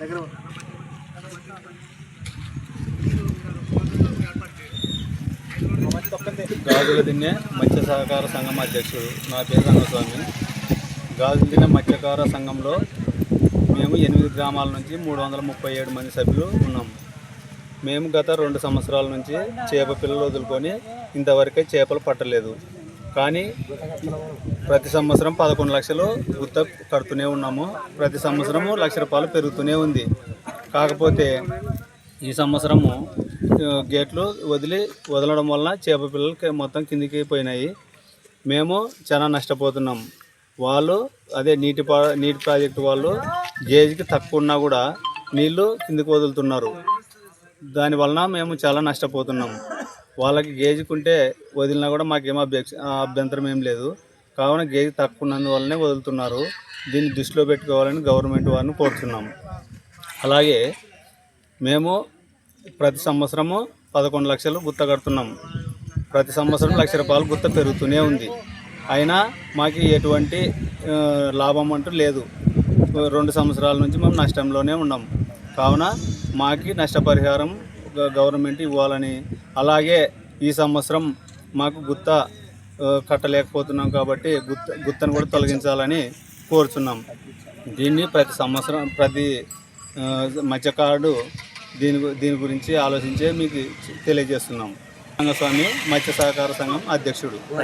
దగ్గర గాజుల దిన్నె మత్స్య సహకార సంఘం అధ్యక్షుడు. నా పేరు రంగస్వామి. గాజుల దిన్నె మత్స్యకార సంఘంలో మేము ఎనిమిది గ్రామాల నుంచి మూడు వందల ముప్పై ఏడు మంది సభ్యులు ఉన్నాం. మేము గత రెండు సంవత్సరాల నుంచి చేప పిల్లలు వదులుకొని ఇంతవరకే చేపలు పట్టలేదు. కానీ ప్రతి సంవత్సరం పదకొండు లక్షలు గుత్త కడుతూనే ఉన్నాము. ప్రతి సంవత్సరము లక్ష రూపాయలు పెరుగుతూనే ఉంది. కాకపోతే ఈ సంవత్సరము గేట్లు వదిలి వదలడం వలన చేప పిల్లలకి మొత్తం కిందికి పోయినాయి. మేము చాలా నష్టపోతున్నాం. వాళ్ళు అదే నీటి పా నీటి ప్రాజెక్టు వాళ్ళు గేజ్కి తక్కువ ఉన్నా కూడా నీళ్ళు కిందికి వదులుతున్నారు. దాని వలన మేము చాలా నష్టపోతున్నాం. వాళ్ళకి గేజ్కుంటే వదిలినా కూడా మాకేం అభ్యక్ష అభ్యంతరం ఏం లేదు. కావున గేజ్ తక్కువ ఉన్నందువల్లనే వదులుతున్నారు. దీన్ని దృష్టిలో పెట్టుకోవాలని గవర్నమెంట్ వారిని కోరుతున్నాం అలాగే మేము ప్రతి సంవత్సరము పదకొండు లక్షలు గుత్త కడుతున్నాం. ప్రతి సంవత్సరం లక్ష రూపాయలు గుత్త పెరుగుతూనే ఉంది. అయినా మాకు ఎటువంటి లాభం అంటూ లేదు. రెండు సంవత్సరాల నుంచి మేము నష్టంలోనే ఉన్నాం. కావున మాకి నష్టపరిహారం గవర్నమెంట్ ఇవ్వాలని. అలాగే ఈ సంవత్సరం మాకు గుత్త కట్టలేకపోతున్నాం కాబట్టి గుత్త గుత్తను కూడా తొలగించాలని కోరుచున్నాం. దీన్ని ప్రతి సంవత్సరం ప్రతి మత్స్యకారుడు దీని గు- దీని గురించి ఆలోచించే మీకు తెలియజేస్తున్నాం. రంగస్వామి మత్స్య సహకార సంఘం అధ్యక్షుడు.